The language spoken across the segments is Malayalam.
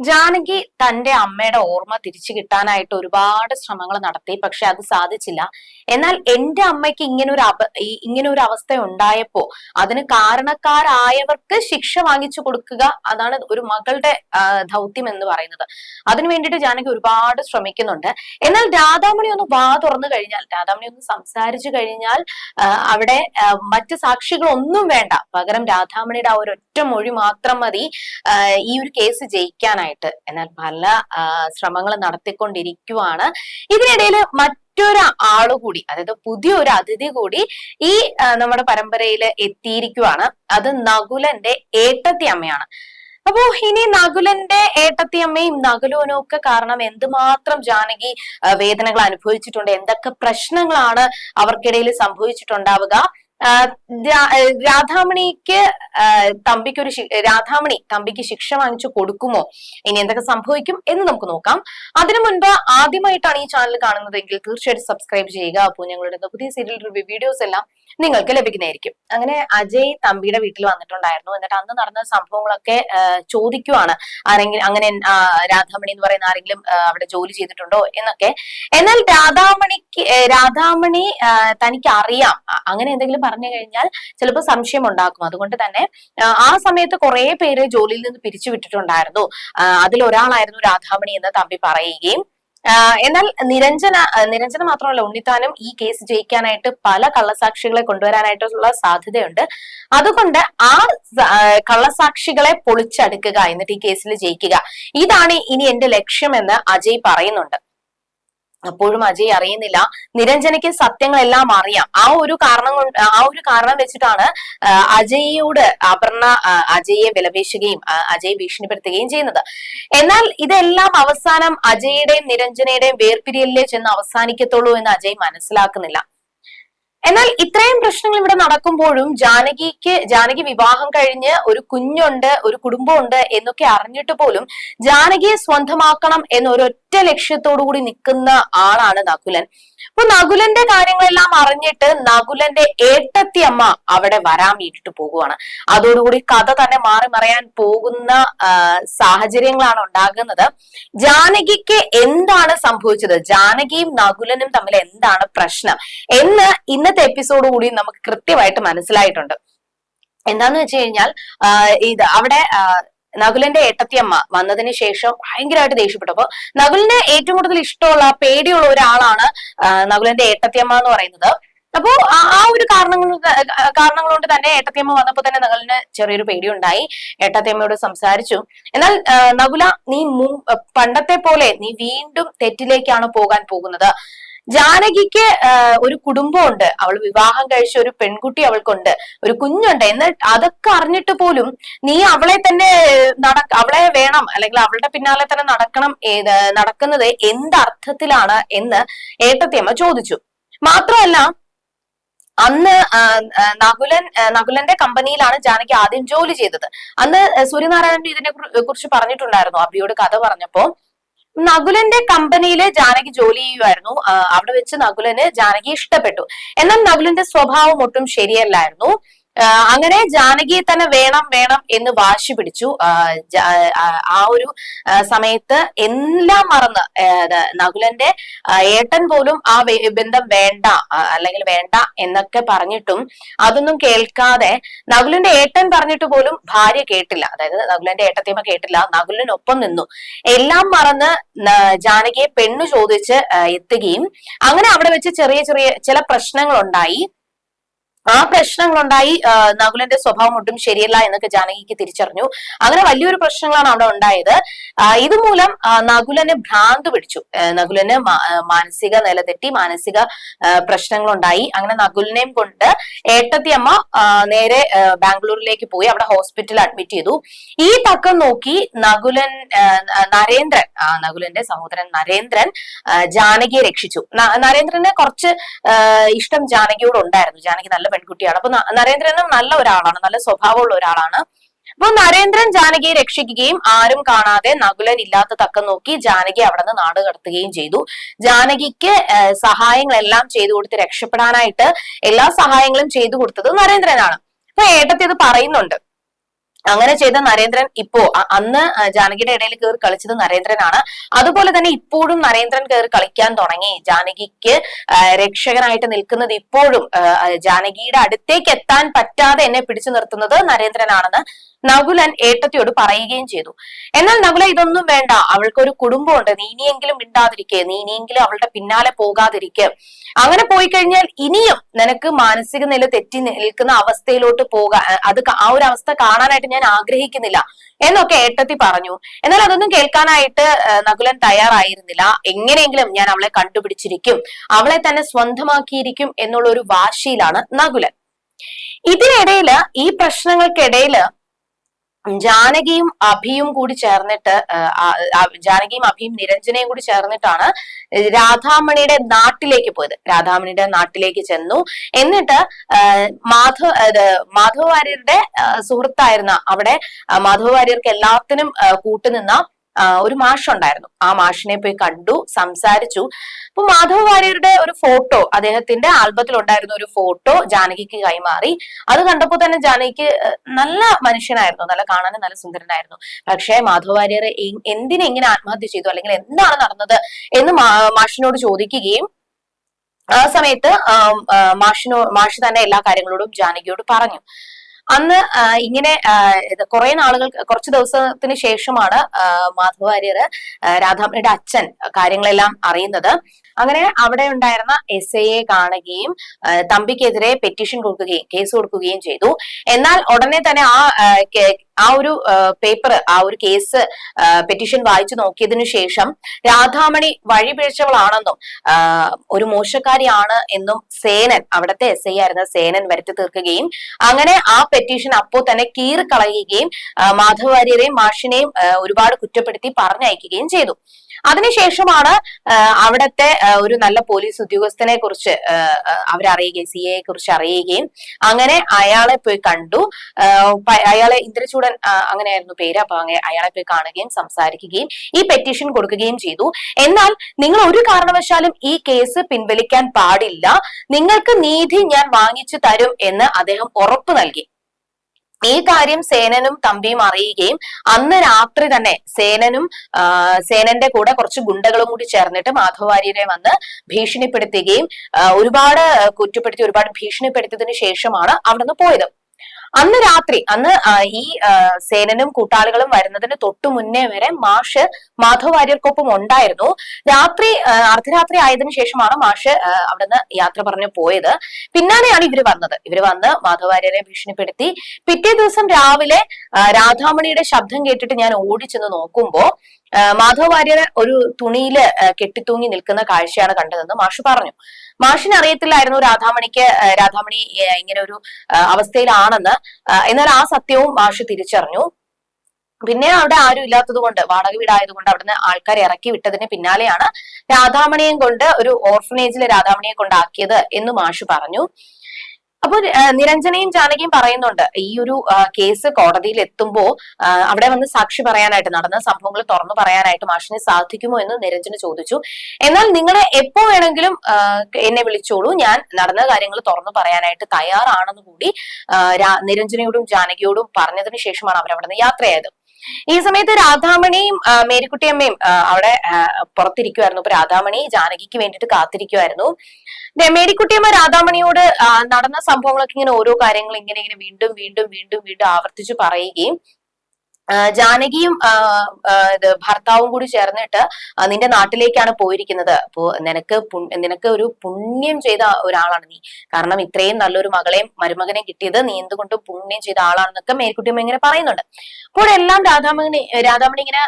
ജാനകി തന്റെ അമ്മയുടെ ഓർമ്മ തിരിച്ചു കിട്ടാനായിട്ട് ഒരുപാട് ശ്രമങ്ങൾ നടത്തി പക്ഷെ അത് സാധിച്ചില്ല. എന്നാൽ എന്റെ അമ്മയ്ക്ക് ഇങ്ങനൊരു അപ ഇങ്ങനെ ഒരു അവസ്ഥ ഉണ്ടായപ്പോ അതിന് കാരണക്കാരായവർക്ക് ശിക്ഷ വാങ്ങിച്ചു കൊടുക്കുക അതാണ് ഒരു മകളുടെ ദൗത്യം എന്ന് പറയുന്നത്. അതിനു വേണ്ടിയിട്ട് ജാനകി ഒരുപാട് ശ്രമിക്കുന്നുണ്ട്. എന്നാൽ രാധാമണി ഒന്ന് വാ തുറന്നു കഴിഞ്ഞാൽ രാധാമണി ഒന്ന് സംസാരിച്ചു കഴിഞ്ഞാൽ അവിടെ മറ്റു സാക്ഷികളൊന്നും വേണ്ട. പകരം രാധാമണിയുടെ ആ ഒരൊറ്റ മൊഴി മാത്രം മതി. ഈ ഒരു കേസ് ജയിക്കാനായിട്ട് എന്നാൽ പല ശ്രമങ്ങൾ നടത്തിക്കൊണ്ടിരിക്കുവാണ്. ഇതിനിടയിൽ മറ്റൊരു ആൾ കൂടി അതായത് പുതിയൊരു അതിഥി കൂടി ഈ നമ്മുടെ പരമ്പരയിൽ എത്തിയിരിക്കുവാണ്. അത് നകുലന്റെ ഏട്ടത്തി അമ്മയാണ്. അപ്പോ ഇനി നകുലന്റെ ഏട്ടത്തിയമ്മയും നകുലുവനും ഒക്കെ കാരണം എന്തുമാത്രം ജാനകി വേദനകൾ അനുഭവിച്ചിട്ടുണ്ട് എന്തൊക്കെ പ്രശ്നങ്ങളാണ് അവർക്കിടയിൽ സംഭവിച്ചിട്ടുണ്ടാവുക? രാധാമണിക്ക് തമ്പിക്ക് ഒരു രാധാമണി തമ്പിക്ക് ശിക്ഷ വാങ്ങിച്ചു കൊടുക്കുമോ? ഇനി എന്തൊക്കെ സംഭവിക്കും എന്ന് നമുക്ക് നോക്കാം. അതിനു മുൻപ് ആദ്യമായിട്ടാണ് ഈ ചാനൽ കാണുന്നതെങ്കിൽ തീർച്ചയായിട്ടും സബ്സ്ക്രൈബ് ചെയ്യുക. അപ്പോൾ ഞങ്ങളുടെ പുതിയ സീരിയൽ റിവ്യൂ വീഡിയോസ് എല്ലാം നിങ്ങൾക്ക് ലഭിക്കുന്നതായിരിക്കും. അങ്ങനെ അജയ് തമ്പിയുടെ വീട്ടിൽ വന്നിട്ടുണ്ടായിരുന്നു. എന്നിട്ട് അന്ന് നടന്ന സംഭവങ്ങളൊക്കെ ചോദിക്കുവാണ്. ആരെങ്കിലും അങ്ങനെ രാധാമണി എന്ന് പറയുന്ന ആരെങ്കിലും അവിടെ ജോലി ചെയ്തിട്ടുണ്ടോ എന്നൊക്കെ. എന്നാൽ രാധാമണിക്ക് രാധാമണി തനിക്ക് അറിയാം അങ്ങനെ എന്തെങ്കിലും പറഞ്ഞു കഴിഞ്ഞാൽ ചിലപ്പോൾ സംശയം ഉണ്ടാക്കും. അതുകൊണ്ട് തന്നെ ആ, സമയത്ത് കുറെ പേര് ജോലിയിൽ നിന്ന് പിരിച്ചുവിട്ടിട്ടുണ്ടായിരുന്നു അതിൽ ഒരാളായിരുന്നു രാധാമണി എന്ന് തമ്പി പറയുകയും എന്നാൽ നിരഞ്ജന നിരഞ്ജന മാത്രമല്ല ഉണ്ണിത്താനും ഈ കേസ് ജയിക്കാനായിട്ട് പല കള്ളസാക്ഷികളെ കൊണ്ടുവരാനായിട്ടുള്ള സാധ്യതയുണ്ട്. അതുകൊണ്ട് ആ, കള്ളസാക്ഷികളെ പൊളിച്ചടുക്കുക എന്നിട്ട് ഈ കേസിൽ ജയിക്കുക. ഇതാണ് ഇനി എന്റെ ലക്ഷ്യമെന്ന് അജയ് പറയുന്നുണ്ട്. അപ്പോഴും അജയ് അറിയുന്നില്ല. നിരഞ്ജനയ്ക്ക് സത്യങ്ങളെല്ലാം അറിയാം. ആ ഒരു കാരണം കൊണ്ട് ആ ഒരു കാരണം വെച്ചിട്ടാണ് അജയ്യോട് അപർണ അജയെ വിലപേശുകയും അജയ് ഭീഷണിപ്പെടുത്തുകയും ചെയ്യുന്നത്. എന്നാൽ ഇതെല്ലാം അവസാനം അജയുടെയും നിരഞ്ജനയുടെയും വേർപിരിയലിലേ ചെന്ന് അവസാനിക്കത്തുള്ളൂ എന്ന് അജയ് മനസ്സിലാക്കുന്നില്ല. എന്നാൽ ഇത്രയും പ്രശ്നങ്ങൾ ഇവിടെ നടക്കുമ്പോഴും ജാനകിക്ക് ജാനകി വിവാഹം കഴിഞ്ഞ് ഒരു കുഞ്ഞുണ്ട് ഒരു കുടുംബമുണ്ട് എന്നൊക്കെ അറിഞ്ഞിട്ട് പോലും ജാനകിയെ സ്വന്തമാക്കണം എന്നൊരൊറ്റ ലക്ഷ്യത്തോടു കൂടി നിൽക്കുന്ന ആളാണ് നകുലൻ. അപ്പൊ നകുലന്റെ കാര്യങ്ങളെല്ലാം അറിഞ്ഞിട്ട് നകുലന്റെ ഏട്ടത്തി അമ്മ അവിടെ വരാൻ വേണ്ടിട്ട് പോകുവാണ്. അതോടുകൂടി കഥ തന്നെ മാറി മറിയാൻ പോകുന്ന സാഹചര്യങ്ങളാണ് ഉണ്ടാകുന്നത്. ജാനകിക്ക് എന്താണ് സംഭവിച്ചത്? ജാനകിയും നകുലനും തമ്മിൽ എന്താണ് പ്രശ്നം? എന്ന് ഇന്നത്തെ എപ്പിസോഡ് കൂടി നമുക്ക് കൃത്യമായിട്ട് മനസ്സിലായിട്ടുണ്ട്. എന്താന്ന് വെച്ച് കഴിഞ്ഞാൽ ഇത് അവിടെ നകുലിന്റെ നകുലന്റെ ഏട്ടത്തിയമ്മ വന്നതിന് ശേഷം ഭയങ്കരമായിട്ട് ദേഷ്യപ്പെട്ടു. അപ്പൊ നകുലിന് ഏറ്റവും കൂടുതൽ ഇഷ്ടമുള്ള പേടിയുള്ള ഒരാളാണ് നകുലിന്റെ നകുലന്റെ ഏട്ടത്തിയമ്മ എന്ന് പറയുന്നത്. അപ്പോ ആ- ഒരു കാരണങ്ങൾ കാരണങ്ങൾ കൊണ്ട് തന്നെ ഏട്ടത്തിയമ്മ വന്നപ്പോ തന്നെ നകുലിന് ചെറിയൊരു പേടി പേടിയുണ്ടായി. ഏട്ടത്തിയമ്മയോട് സംസാരിച്ചു. എന്നാൽ നകുല നീ പണ്ടത്തെ പോലെ നീ വീണ്ടും തെറ്റിലേക്കാണ് പോകാൻ പോകുന്നത്. ജാനകിക്ക് ഒരു കുടുംബമുണ്ട്. അവൾ വിവാഹം കഴിച്ച ഒരു പെൺകുട്ടി അവൾക്കുണ്ട്. ഒരു കുഞ്ഞുണ്ട്. എന്ന് അതൊക്കെ അറിഞ്ഞിട്ട് പോലും നീ അവളെ തന്നെ നട അവളെ വേണം അല്ലെങ്കിൽ അവളുടെ പിന്നാലെ തന്നെ നടക്കണം നടക്കുന്നത് എന്തർത്ഥത്തിലാണ് എന്ന് ഏട്ടത്തിയമ്മ ചോദിച്ചു. മാത്രമല്ല അന്ന് നകുലൻ നകുലന്റെ കമ്പനിയിലാണ് ജാനകി ആദ്യം ജോലി ചെയ്തത്. അന്ന് സൂര്യനാരായണൻ ഇതിനെ കുറിച്ച് പറഞ്ഞിട്ടുണ്ടായിരുന്നു. അബിയോട് കഥ പറഞ്ഞപ്പോ നകുലന്റെ കമ്പനിയിൽ ജാനകി ജോലി ചെയ്യുമായിരുന്നു അവിടെ വെച്ച് നകുലന് ജാനകി ഇഷ്ടപ്പെട്ടു. എന്നാൽ നകുലന്റെ സ്വഭാവം ഒട്ടും ശരിയല്ലായിരുന്നു. അങ്ങനെ ജാനകിയെ തന്നെ വേണം വേണം എന്ന് വാശി പിടിച്ചു. ആ, ഒരു സമയത്ത് എല്ലാം മറന്ന് നകുലന്റെ ഏട്ടൻ പോലും ആ ബന്ധം വേണ്ട അല്ലെങ്കിൽ വേണ്ട എന്നൊക്കെ പറഞ്ഞിട്ടും അതൊന്നും കേൾക്കാതെ നകുലന്റെ ഏട്ടൻ പറഞ്ഞിട്ട് പോലും ഭാര്യ കേട്ടില്ല. അതായത് നകുലന്റെ ഏട്ടത്തിയമ്മ കേട്ടില്ല നകുലിനൊപ്പം നിന്നു. എല്ലാം മറന്ന് ജാനകിയെ പെണ്ണു ചോദിച്ച് എത്തുകയും അങ്ങനെ അവിടെ വെച്ച് ചെറിയ ചെറിയ ചില പ്രശ്നങ്ങൾ ഉണ്ടായി ആ പ്രശ്നങ്ങളുണ്ടായി. നകുലന്റെ സ്വഭാവം ഒട്ടും ശരിയല്ല എന്നൊക്കെ ജാനകിക്ക് തിരിച്ചറിഞ്ഞു. അങ്ങനെ വലിയൊരു പ്രശ്നങ്ങളാണ് അവിടെ ഉണ്ടായത്. ഇതുമൂലം നകുലന് ഭ്രാന്ത് പിടിച്ചു. നകുലന് മാനസിക നില തെറ്റി മാനസിക പ്രശ്നങ്ങൾ ഉണ്ടായി അങ്ങനെ നകുലിനെയും കൊണ്ട് ഏട്ടത്തിയമ്മ അമ്മ നേരെ ബാംഗ്ലൂരിലേക്ക് പോയി അവിടെ ഹോസ്പിറ്റലിൽ അഡ്മിറ്റ് ചെയ്തു. ഈ തക്കം നോക്കി നകുലൻ നരേന്ദ്രൻ നകുലന്റെ സഹോദരൻ നരേന്ദ്രൻ ജാനകിയെ രക്ഷിച്ചു. നരേന്ദ്രന് കുറച്ച് ഇഷ്ടം ജാനകിയോട് ഉണ്ടായിരുന്നു ജാനകി നല്ല പെൺകുട്ടിയാണ്. അപ്പൊ നരേന്ദ്രൻ നല്ല ഒരാളാണ് നല്ല സ്വഭാവമുള്ള ഒരാളാണ്. അപ്പൊ നരേന്ദ്രൻ ജാനകിയെ രക്ഷിക്കുകയും ആരും കാണാതെ നകുലൻ ഇല്ലാത്ത തക്കം നോക്കി ജാനകി അവിടെ നിന്ന് നാട് കടത്തുകയും ചെയ്തു. ജാനകിക്ക് സഹായങ്ങളെല്ലാം ചെയ്തു കൊടുത്ത് രക്ഷപ്പെടാനായിട്ട് എല്ലാ സഹായങ്ങളും ചെയ്തു കൊടുത്തത് നരേന്ദ്രനാണ്. അപ്പൊ ഏട്ടത്തി ഇത് പറയുന്നുണ്ട്. അങ്ങനെ ചെയ്ത നരേന്ദ്രൻ ഇപ്പോ അന്ന് ജാനകിയുടെ ഇടയിൽ കയറി കളിച്ചത് നരേന്ദ്രനാണ്. അതുപോലെ തന്നെ ഇപ്പോഴും നരേന്ദ്രൻ കയറി കളിക്കാൻ തുടങ്ങി. ജാനകിക്ക് രക്ഷകനായിട്ട് നിൽക്കുന്നത് ഇപ്പോഴും ജാനകിയുടെ അടുത്തേക്ക് എത്താൻ പറ്റാതെ എന്നെ പിടിച്ചു നിർത്തുന്നത് നരേന്ദ്രനാണെന്ന് നകുലൻ ഏട്ടത്തിയോട് പറയുകയും ചെയ്തു. എന്നാൽ നകുല ഇതൊന്നും വേണ്ട. അവൾക്കൊരു കുടുംബമുണ്ട്. നീ ഇനിയെങ്കിലും മിണ്ടാതിരിക്കെ. നീ ഇനിയെങ്കിലും അവളുടെ പിന്നാലെ പോകാതിരിക്കെ. അങ്ങനെ പോയി കഴിഞ്ഞാൽ ഇനിയും നിനക്ക് മാനസിക നില തെറ്റി നിൽക്കുന്ന അവസ്ഥയിലോട്ട് പോകാൻ അത് ആ ഒരു അവസ്ഥ കാണാനായിട്ട് ഞാൻ ആഗ്രഹിക്കുന്നില്ല എന്നൊക്കെ ഏട്ടത്തി പറഞ്ഞു. എന്നാൽ അതൊന്നും കേൾക്കാനായിട്ട് നകുലൻ തയ്യാറായിരുന്നില്ല. എങ്ങനെയെങ്കിലും ഞാൻ അവളെ കണ്ടുപിടിച്ചിരിക്കും. അവളെ തന്നെ സ്വന്തമാക്കിയിരിക്കും എന്നുള്ള ഒരു വാശിയിലാണ് നകുലൻ. ഇതിനിടയിൽ ഈ പ്രശ്നങ്ങൾക്കിടയിൽ ജാനകിയും അഭിയും കൂടി ചേർന്നിട്ട് ജാനകിയും അഭിയും നിരഞ്ജനയും കൂടി ചേർന്നിട്ടാണ് രാധാമണിയുടെ നാട്ടിലേക്ക് പോയത്. രാധാമണിയുടെ നാട്ടിലേക്ക് ചെന്നു. എന്നിട്ട് മാധവ് മാധവ വാര്യരുടെ സുഹൃത്തായിരുന്ന അവിടെ മാധവ് വാര്യർക്ക് എല്ലാത്തിനും കൂട്ടുനിന്ന ഒരു മാഷുണ്ടായിരുന്നു ആ മാഷിനെ പോയി കണ്ടു സംസാരിച്ചു. അപ്പൊ മാധവ് വാര്യരുടെ ഒരു ഫോട്ടോ അദ്ദേഹത്തിന്റെ ആൽബത്തിൽ ഉണ്ടായിരുന്ന ഒരു ഫോട്ടോ ജാനകിക്ക് കൈമാറി. അത് കണ്ടപ്പോൾ തന്നെ ജാനകിക്ക് നല്ല മനുഷ്യനായിരുന്നു നല്ല കാണാനും നല്ല സുന്ദരനായിരുന്നു. പക്ഷേ മാധവ് വാര്യർ എന്തിനെ ഇങ്ങനെ ആത്മഹത്യ ചെയ്തു? അല്ലെങ്കിൽ എന്താണ് നടന്നത്? എന്ന് മാഷിനോട് ചോദിക്കുകയും ആ സമയത്ത് മാഷിനോ മാഷി തന്നെ എല്ലാ കാര്യങ്ങളോടും ജാനകിയോട് പറഞ്ഞു. അന്ന് ഇങ്ങനെ കുറെ നാളുകൾ കുറച്ച് ദിവസത്തിന് ശേഷമാണ് മാധവ വാര്യർ രാധാമണിയുടെ അച്ഛൻ കാര്യങ്ങളെല്ലാം അറിയുന്നത്. അങ്ങനെ അവിടെ ഉണ്ടായിരുന്ന എസ് ഐയെ കാണുകയും തമ്പിക്കെതിരെ പെറ്റീഷൻ കൊടുക്കുകയും കേസ് കൊടുക്കുകയും ചെയ്തു. എന്നാൽ ഉടനെ തന്നെ ആ ആ, ഒരു പേപ്പർ ആ ഒരു കേസ് പെറ്റീഷൻ വായിച്ചു നോക്കിയതിനു ശേഷം രാധാമണി വഴിപിഴച്ചവളാണെന്നും ഒരു മോശക്കാരിയാണ് എന്നും സേനൻ അവിടുത്തെ എസ് ഐ ആയിരുന്ന സേനൻ വരുത്തി തീർക്കുകയും അങ്ങനെ ആ പെറ്റീഷൻ അപ്പോൾ തന്നെ കീറിക്കളയുകയും മാധവ വാര്യരെയും മാഷിനെയും ഒരുപാട് കുറ്റപ്പെടുത്തി പറഞ്ഞയക്കുകയും ചെയ്തു. അതിനുശേഷമാണ് അവിടത്തെ ഒരു നല്ല പോലീസ് ഉദ്യോഗസ്ഥനെ കുറിച്ച് അവരറിയുകയും സി എയെ കുറിച്ച് അറിയുകയും. അങ്ങനെ അയാളെ പോയി കണ്ടു. അയാളെ ഇന്ദ്രചൂടൻ അങ്ങനെയായിരുന്നു പേര്. അപ്പൊ അയാളെ പോയി കാണുകയും സംസാരിക്കുകയും ഈ പെറ്റീഷൻ കൊടുക്കുകയും ചെയ്തു. എന്നാൽ നിങ്ങൾ ഒരു കാരണവശാലും ഈ കേസ് പിൻവലിക്കാൻ പാടില്ല. നിങ്ങൾക്ക് നീതി ഞാൻ വാങ്ങിച്ചു തരും എന്ന് അദ്ദേഹം ഉറപ്പ് നൽകി. ഈ കാര്യം സേനനും തമ്പിയും അറിയുകയും അന്ന് രാത്രി തന്നെ സേനനും സേനന്റെ കൂടെ കുറച്ച് ഗുണ്ടകളും കൂടി ചേർന്നിട്ട് മാധവ വാര്യരെ വന്ന് ഭീഷണിപ്പെടുത്തുകയും ഒരുപാട് കുറ്റപ്പെടുത്തി ഒരുപാട് ഭീഷണിപ്പെടുത്തിയതിനു ശേഷമാണ് അവിടുന്ന് പോയത്. അന്ന് രാത്രി അന്ന് ഈ സേനനും കൂട്ടാളികളും വരുന്നതിന് തൊട്ടു മുന്നേ വരെ മാഷ് മാധവ് വാര്യർക്കൊപ്പം ഉണ്ടായിരുന്നു. രാത്രി അർദ്ധരാത്രി ആയതിനു ശേഷമാണ് മാഷ് അവിടുന്ന് യാത്ര പറഞ്ഞു പോയത്. പിന്നാലെയാണ് ഇവർ വന്നത്. ഇവർ വന്ന് മാധവ് വാര്യരെ ഭീഷണിപ്പെടുത്തി. പിറ്റേ ദിവസം രാവിലെ രാധാമണിയുടെ ശബ്ദം കേട്ടിട്ട് ഞാൻ ഓടിച്ചെന്ന് നോക്കുമ്പോ മാധവ വാര്യർ ഒരു തുണിയിൽ കെട്ടിത്തൂങ്ങി നിൽക്കുന്ന കാഴ്ചയാണ് കണ്ടതെന്ന് മാഷ് പറഞ്ഞു. മാഷിന് അറിയത്തില്ലായിരുന്നു രാധാമണിക്ക് രാധാമണി ഇങ്ങനെ ഒരു അവസ്ഥയിലാണെന്ന്. എന്നാൽ ആ സത്യവും മാഷ് തിരിച്ചറിഞ്ഞു. പിന്നെ അവിടെ ആരും ഇല്ലാത്തത് കൊണ്ട് വാടക വീടായതുകൊണ്ട് അവിടുന്ന് ആൾക്കാർ ഇറക്കി വിട്ടതിന് പിന്നാലെയാണ് രാധാമണിയും കൊണ്ട് ഒരു ഓർഫനേജിലെ രാധാമണിയെ കൊണ്ടാക്കിയത് എന്ന് മാഷ് പറഞ്ഞു. അപ്പൊ നിരഞ്ജനയും ജാനകിയും പറയുന്നുണ്ട് ഈ ഒരു കേസ് കോടതിയിൽ എത്തുമ്പോൾ അവിടെ വന്ന് സാക്ഷി പറയാനായിട്ട് നടന്ന സംഭവങ്ങൾ തുറന്നു പറയാനായിട്ട് മാഷിനെ സാധിക്കുമോ എന്ന് നിരഞ്ജന ചോദിച്ചു. എന്നാൽ നിങ്ങളെ എപ്പോ വേണമെങ്കിലും എന്നെ വിളിച്ചോളൂ. ഞാൻ നടന്ന കാര്യങ്ങൾ തുറന്നു പറയാനായിട്ട് തയ്യാറാണെന്ന് കൂടി നിരഞ്ജനയോടും ജാനകിയോടും പറഞ്ഞതിന് ശേഷമാണ് അവരവിടെ നിന്ന് യാത്രയായത്. ഈ സമയത്ത് രാധാമണിയും മേരിക്കുട്ടി മേരിക്കുട്ടിയമ്മയും അവിടെ പുറത്തിരിക്കുമായിരുന്നു അപ്പൊ രാധാമണി ജാനകിക്ക് വേണ്ടിയിട്ട് കാത്തിരിക്കുമായിരുന്നു മേരിക്കുട്ടിയമ്മ രാധാമണിയോട് നടന്ന സംഭവങ്ങളൊക്കെ ഇങ്ങനെ ഓരോ കാര്യങ്ങൾ ഇങ്ങനെ ഇങ്ങനെ വീണ്ടും വീണ്ടും വീണ്ടും വീണ്ടും ആവർത്തിച്ചു പറയുകയും ജാനകിയും ഭർത്താവും കൂടി ചേർന്നിട്ട് നിന്റെ നാട്ടിലേക്കാണ് പോയിരിക്കുന്നത്. അപ്പോ നിനക്ക് നിനക്ക് ഒരു പുണ്യം ചെയ്ത ഒരാളാണ് നീ. കാരണം ഇത്രയും നല്ലൊരു മകളെയും മരുമകനെ കിട്ടിയത് നീ എന്തുകൊണ്ട് പുണ്യം ചെയ്ത ആളാണെന്നൊക്കെ മേൽക്കുട്ടിയമ്മ ഇങ്ങനെ പറയുന്നുണ്ട്. അപ്പോൾ എല്ലാം രാധാമണി രാധാമണി ഇങ്ങനെ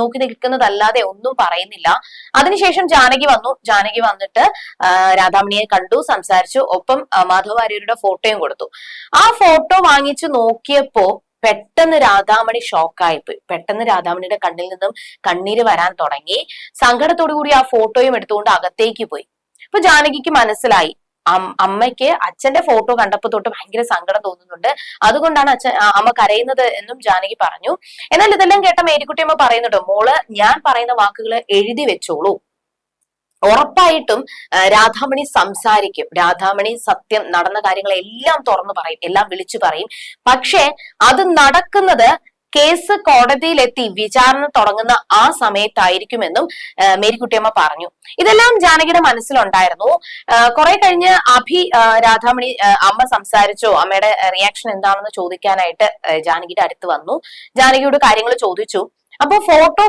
നോക്കി നിൽക്കുന്നതല്ലാതെ ഒന്നും പറയുന്നില്ല. അതിനുശേഷം ജാനകി വന്നു. ജാനകി വന്നിട്ട് രാധാമണിയെ കണ്ടു സംസാരിച്ചു. ഒപ്പം മാധവാര്യരുടെ മാധവ വാര്യരുടെ ഫോട്ടോയും കൊടുത്തു. ആ ഫോട്ടോ വാങ്ങിച്ചു നോക്കിയപ്പോ പെട്ടെന്ന് രാധാമണി ഷോക്കായിപ്പോയി പെട്ടെന്ന് രാധാമണിയുടെ കണ്ണിൽ നിന്നും കണ്ണീര് വരാൻ തുടങ്ങി. സങ്കടത്തോടു കൂടി ആ ഫോട്ടോയും എടുത്തുകൊണ്ട് അകത്തേക്ക് പോയി. അപ്പൊ ജാനകിക്ക് മനസ്സിലായി. അമ്മയ്ക്ക് അച്ഛന്റെ ഫോട്ടോ കണ്ടപ്പോ തൊട്ട് ഭയങ്കര സങ്കടം തോന്നുന്നുണ്ട്. അതുകൊണ്ടാണ് അച്ഛൻ അമ്മ കരയുന്നത് എന്നും ജാനകി പറഞ്ഞു. എന്നാൽ ഇതെല്ലാം കേട്ട മേരിക്കുട്ടിയമ്മ പറയുന്നുണ്ട് മോൾ ഞാൻ പറയുന്ന വാക്കുകൾ എഴുതി വെച്ചോളൂ. ഉറപ്പായിട്ടും രാധാമണി സംസാരിക്കും. രാധാമണി സത്യം നടന്ന കാര്യങ്ങളെല്ലാം തുറന്നു പറയും എല്ലാം വിളിച്ചു പറയും. പക്ഷേ അത് നടക്കുന്നത് കേസ് കോടതിയിലെത്തി വിചാരണ തുടങ്ങുന്ന ആ സമയത്തായിരിക്കുമെന്നും മേരിക്കുട്ടിയമ്മ പറഞ്ഞു. ഇതെല്ലാം ജാനകിയുടെ മനസ്സിലുണ്ടായിരുന്നു. കുറെ കഴിഞ്ഞ് അഭി രാധാമണി അമ്മ സംസാരിച്ചോ. അമ്മയുടെ റിയാക്ഷൻ എന്താണെന്ന് ചോദിക്കാനായിട്ട് ജാനകിയുടെ അടുത്ത് വന്നു. ജാനകിയോട് കാര്യങ്ങൾ ചോദിച്ചു. അപ്പൊ ഫോട്ടോ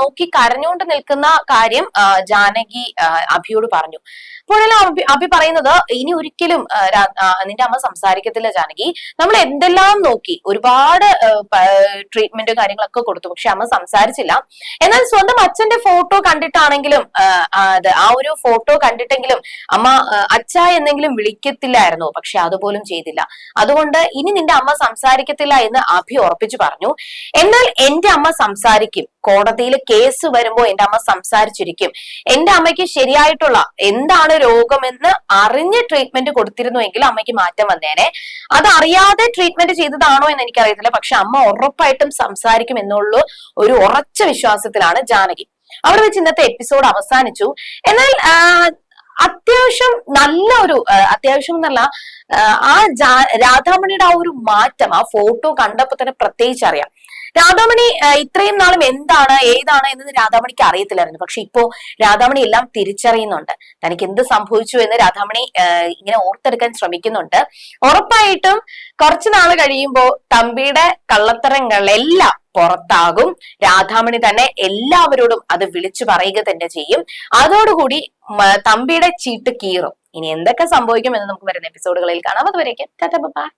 നോക്കി കരഞ്ഞുകൊണ്ട് നിൽക്കുന്ന കാര്യം ജാനകി അഭിയോട് പറഞ്ഞു. അപ്പോഴെല്ലാം അഭി അഭി പറയുന്നത് ഇനി ഒരിക്കലും നിന്റെ അമ്മ സംസാരിക്കത്തില്ല ജാനകി. നമ്മൾ എന്തെല്ലാം നോക്കി ഒരുപാട് ട്രീറ്റ്മെന്റ് കാര്യങ്ങളൊക്കെ കൊടുത്തു. പക്ഷെ അമ്മ സംസാരിച്ചില്ല. എന്നാൽ സ്വന്തം അച്ഛന്റെ ഫോട്ടോ കണ്ടിട്ടാണെങ്കിലും ആ, ഒരു ഫോട്ടോ കണ്ടിട്ടെങ്കിലും അമ്മ അച്ഛ എന്നെങ്കിലും വിളിക്കത്തില്ലായിരുന്നു. പക്ഷെ അതുപോലും ചെയ്തില്ല. അതുകൊണ്ട് ഇനി നിന്റെ അമ്മ സംസാരിക്കത്തില്ല എന്ന് അഭി ഉറപ്പിച്ചു പറഞ്ഞു. എന്നാൽ എന്റെ അമ്മ സംസാരിക്കും. കോടതിയിൽ കേസ് വരുമ്പോൾ എന്റെ അമ്മ സംസാരിച്ചിരിക്കും. എന്റെ അമ്മയ്ക്ക് ശരിയായിട്ടുള്ള എന്താണ് രോഗമെന്ന് അറിഞ്ഞ് ട്രീറ്റ്മെന്റ് കൊടുത്തിരുന്നുവെങ്കിൽ അമ്മയ്ക്ക് മാറ്റം വന്നേനെ. അത് അറിയാതെ ട്രീറ്റ്മെന്റ് ചെയ്തതാണോ എന്ന് എനിക്കറിയത്തില്ല. പക്ഷെ അമ്മ ഉറപ്പായിട്ടും സംസാരിക്കും എന്നുള്ള ഒരു ഉറച്ച വിശ്വാസത്തിലാണ് ജാനകി. അവിടെ വെച്ച് ഇന്നത്തെ എപ്പിസോഡ് അവസാനിച്ചു. എന്നാൽ അത്യാവശ്യം നല്ല ഒരു അത്യാവശ്യം എന്നല്ല ആ രാധാമണിയുടെ ആ ഒരു മാറ്റം ആ ഫോട്ടോ കണ്ടപ്പോ തന്നെ പ്രത്യേകിച്ച് അറിയാം രാധാമണി ഇത്രയും നാളും എന്താണ് ഏതാണ് എന്ന് രാധാമണിക്ക് അറിയത്തില്ലായിരുന്നു. പക്ഷെ ഇപ്പോ രാധാമണി എല്ലാം തിരിച്ചറിയുന്നുണ്ട്. തനിക്ക് എന്ത് സംഭവിച്ചു എന്ന് രാധാമണി ഇങ്ങനെ ഓർത്തെടുക്കാൻ ശ്രമിക്കുന്നുണ്ട്. ഉറപ്പായിട്ടും കുറച്ചു നാൾ കഴിയുമ്പോ തമ്പിയുടെ കള്ളത്തരങ്ങളെല്ലാം പുറത്താകും. രാധാമണി തന്നെ എല്ലാവരോടും അത് വിളിച്ചു പറയുക തന്നെ ചെയ്യും. അതോടുകൂടി തമ്പിയുടെ ചീട്ട് കീറും. ഇനി എന്തൊക്കെ സംഭവിക്കും എന്ന് നമുക്ക് വരുന്ന എപ്പിസോഡുകളിൽ കാണാം. അതുവരേക്കും ടാറ്റ ബൈ.